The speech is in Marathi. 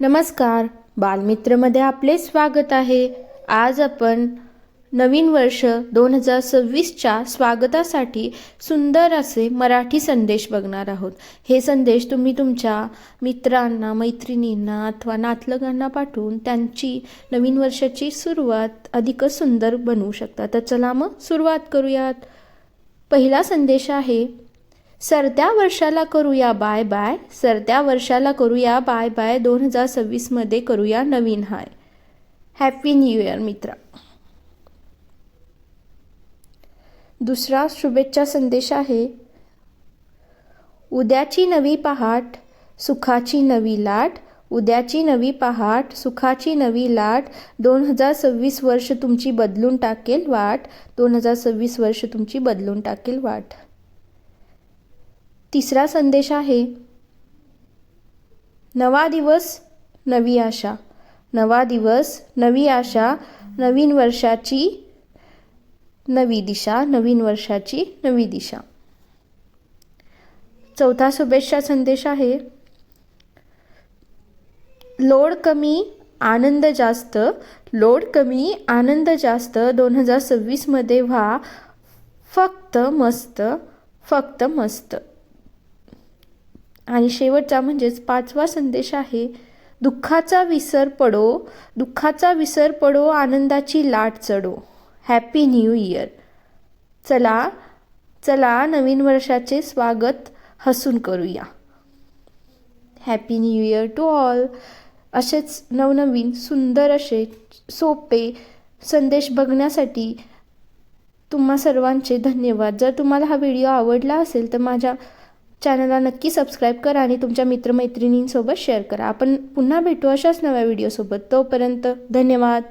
नमस्कार. बालमित्रमध्ये आपले स्वागत आहे. आज आपण नवीन वर्ष दोन हजार सव्वीसच्या स्वागतासाठी सुंदर असे मराठी संदेश बघणार आहोत. हे संदेश तुम्ही तुमच्या मित्रांना मैत्रिणींना अथवा नातलगांना पाठवून त्यांची नवीन वर्षाची सुरुवात अधिकच सुंदर बनवू शकता. तर चला मग सुरुवात करूयात. पहिला संदेश आहे सरत्या वर्षाला करूया बाय बाय. सरत्या वर्षाला करूया बाय बाय. दोन हजार सव्वीसमध्ये करूया नवीन हाय. हॅपी न्यू इयर मित्रा. दुसरा शुभेच्छा संदेश आहे. उद्याची नवी पहाट सुखाची नवी लाट. उद्याची नवी पहाट सुखाची नवी लाट. दोन हजार सव्वीस वर्ष तुमची बदलून टाकेल वाट. दोन हजार सव्वीस वर्ष तुमची बदलून टाकेल वाट. तिसरा संदेश आहे नवा दिवस नवी आशा. नवा दिवस नवी आशा नवीन वर्षाची नवी दिशा नवीन वर्षाची नवी दिशा. चौथा शुभेच्छा संदेश आहे लोड कमी आनंद जास्त. लोड कमी आनंद जास्त. दोन हजार सव्वीसमध्ये व्हा फक्त मस्त फक्त मस्त. आणि शेवटचा म्हणजेच पाचवा संदेश आहे दुःखाचा विसर पडो दुःखाचा विसर पडो आनंदाची लाट चढो. हॅपी न्यू इयर चला चला नवीन वर्षाचे स्वागत हसून करूया. Happy new year to all असेच नवनवीन सुंदर असे सोपे संदेश बघण्यासाठी तुम्हा सर्वांचे धन्यवाद. जर तुम्हाला हा व्हिडिओ आवडला असेल तर माझ्या चॅनलला नक्की सबस्क्राईब करा आणि तुमच्या मित्रमैत्रिणींसोबत शेअर करा. आपण पुन्हा भेटू अशाच नव्या व्हिडिओसोबत. तोपर्यंत धन्यवाद.